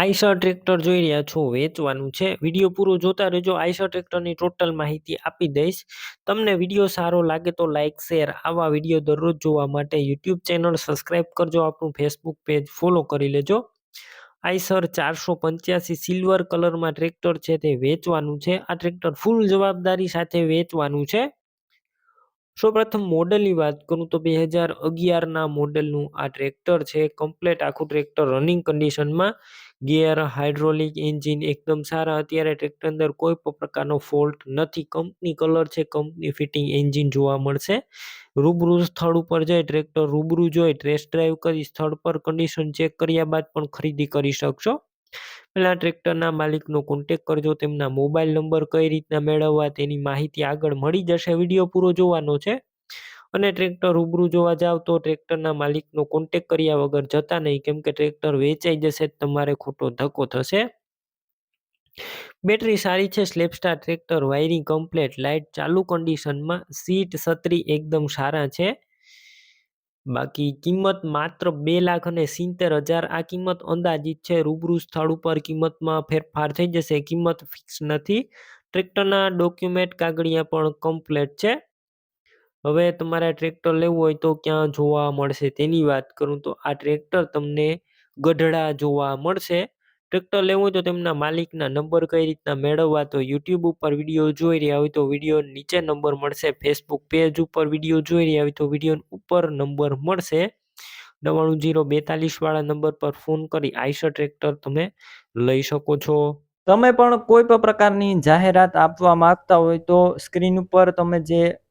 Eicher tractor જોઈ રહ્યા છો, વેચવાનું છે. વીડિયો પૂરો જોતા રહેજો. આઈશર ટ્રેક્ટરની ટોટલ માહિતી આપી દઈશ. તમને વીડિયો સારો લાગે તો લાઇક શેર આવા વીડિયો દરરોજ જોવા માટે યુટ્યુબ ચેનલ સબસ્ક્રાઇબ કરજો. આપણું ફેસબુક પેજ ફોલો કરી લેજો. આઈસર ચારસો પંચ્યાસી સિલ્વર કલરમાં ટ્રેક્ટર છે તે વેચવાનું છે. આ ટ્રેક્ટર ફૂલ જવાબદારી સાથે વેચવાનું છે. સૌપ્રથમ મોડલની વાત કરું તો બે હજાર અગિયારના મોડલનું આ ટ્રેક્ટર છે. કમ્પ્લેટ આખું ટ્રેક્ટર રનિંગ કન્ડિશનમાં ગિયર, હાઇડ્રોલિક એન્જિન એકદમ સારા. અત્યારે ટ્રેક્ટર અંદર કોઈ પણ પ્રકારનો ફોલ્ટ નથી. કંપની કલર છે, કંપની ફિટિંગ એન્જિન જોવા મળશે. રૂબરૂ સ્થળ ઉપર જઈ ટ્રેક્ટર રૂબરૂ જોઈ ટેસ્ટ ડ્રાઈવ કરી સ્થળ પર કન્ડિશન ચેક કર્યા બાદ પણ ખરીદી કરી શકશો. પહેલાં ટ્રેક્ટરના માલિકનો કોન્ટેક કરજો, તેમના મોબાઈલ નંબર કઈ રીતના મેળવવા તેની માહિતી આગળ મળી જશે. વીડિયો પૂરો જોવાનો છે. અને ટ્રેક્ટર રૂબરૂ જોવા જાવ તો ટ્રેક્ટરના માલિકનો કોન્ટેક કર્યા વગર જતા નહીં. કેમ કે ટ્રેક્ટર વેચાઈ જશે તમારે ખોટો ધક્કો થશે. બેટરી સારી છે સ્લેપસ્ટાર ટ્રેક્ટર, વાયરિંગ કમ્પ્લેટ લાઇટ ચાલુ કન્ડિશનમાં સીટ છત્રી એકદમ સારા છે. બાકી કિંમત માત્ર બે લાખ અને સિત્તેર હજાર. આ કિંમત અંદાજિત છે, રૂબરૂ સ્થળ ઉપર કિંમતમાં ફેરફાર થઈ જશે. કિંમત ફિક્સ નથી. ટ્રેક્ટરના ડોક્યુમેન્ટ કાગળિયા પણ કમ્પ્લેટ છે. હવે તમારે ટ્રેક્ટર લેવું હોય તો ક્યાં જોવા મળશે તેની વાત કરું તો આ ટ્રેક્ટર તમને ગઢડા જોવા મળશે. ટ્રેક્ટર લેવું હોય તો તેમના માલિકના નંબર કઈ રીતના મેળવવા તો યુટ્યુબ ઉપર વીડિયો જોઈ રહ્યા હોય તો વીડિયો નીચે નંબર મળશે ફેસબુક પેજ ઉપર વીડિયો જોઈ રહ્યા હોય તો વીડિયો ઉપર નંબર મળશે. નવ્વાણું જીરો બેતાલીસ વાળા નંબર પર ફોન કરી આઈશર ટ્રેક્ટર તમે લઈ શકો છો. તમે પણ કોઈ પણ પ્રકારની જાહેરાત આપવા માંગતા હોય તો સ્ક્રીન ઉપર તમે જે